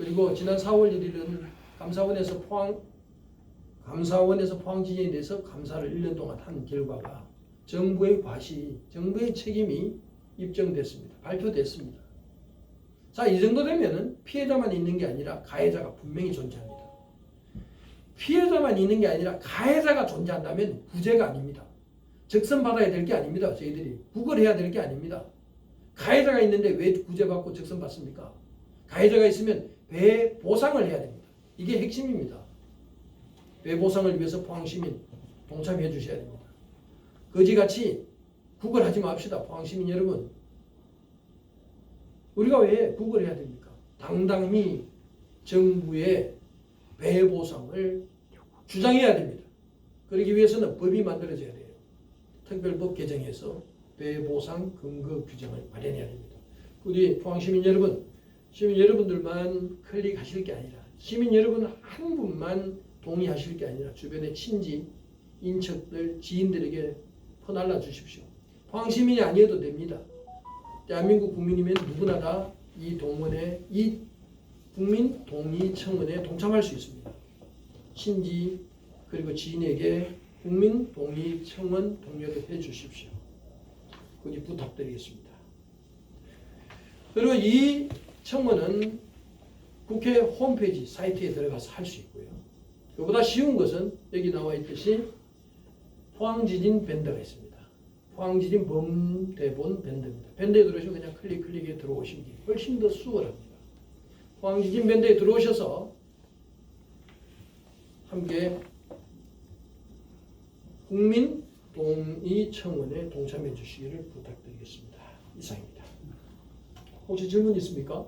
그리고 지난 4월 1일은 감사원에서 포항 감사원에서 포항 지진에 대해서 감사를 1년 동안 한 결과가 정부의 과시, 정부의 책임이 입증됐습니다. 발표됐습니다. 자, 이 정도 되면은 피해자만 있는 게 아니라 가해자가 분명히 존재합니다. 피해자만 있는 게 아니라 가해자가 존재한다면 구제가 아닙니다. 적선 받아야 될 게 아닙니다. 저희들이 구걸해야 될 게 아닙니다. 가해자가 있는데 왜 구제받고 적선 받습니까? 가해자가 있으면 배 보상을 해야 됩니다. 이게 핵심입니다. 배 보상을 위해서 포항시민 동참해 주셔야 됩니다. 거지같이 구걸하지 맙시다. 포항시민 여러분. 우리가 왜 구걸해야 됩니까? 당당히 정부의 배 보상을 주장해야 됩니다. 그러기 위해서는 법이 만들어져야 돼요. 특별법 개정해서 배 보상 근거 규정을 마련해야 됩니다. 우리 포항시민 여러분, 시민 여러분들만 클릭하실 게 아니라 시민 여러분 한 분만 동의하실 게 아니라 주변의 친지, 인척들, 지인들에게 퍼날라 주십시오. 포항시민이 아니어도 됩니다. 대한민국 국민이면 누구나 다 이 동문회, 이 국민 동의 청원에 동참할 수 있습니다. 친지 그리고 지인에게 국민 동의 청원 동료도 해 주십시오. 그니 부탁드리겠습니다. 그리고 이 청원은 국회 홈페이지 사이트에 들어가서 할 수 있고요. 그보다 쉬운 것은 여기 나와 있듯이 포항지진 밴드가 있습니다. 포항지진 범대본 밴드입니다. 밴드에 들어오시면 그냥 클릭 클릭에 들어오시면 훨씬 더 수월합니다. 포항지진 밴드에 들어오셔서 함께 국민 동의 청원에 동참해 주시기를 부탁드리겠습니다. 이상입니다. 혹시 질문 있습니까?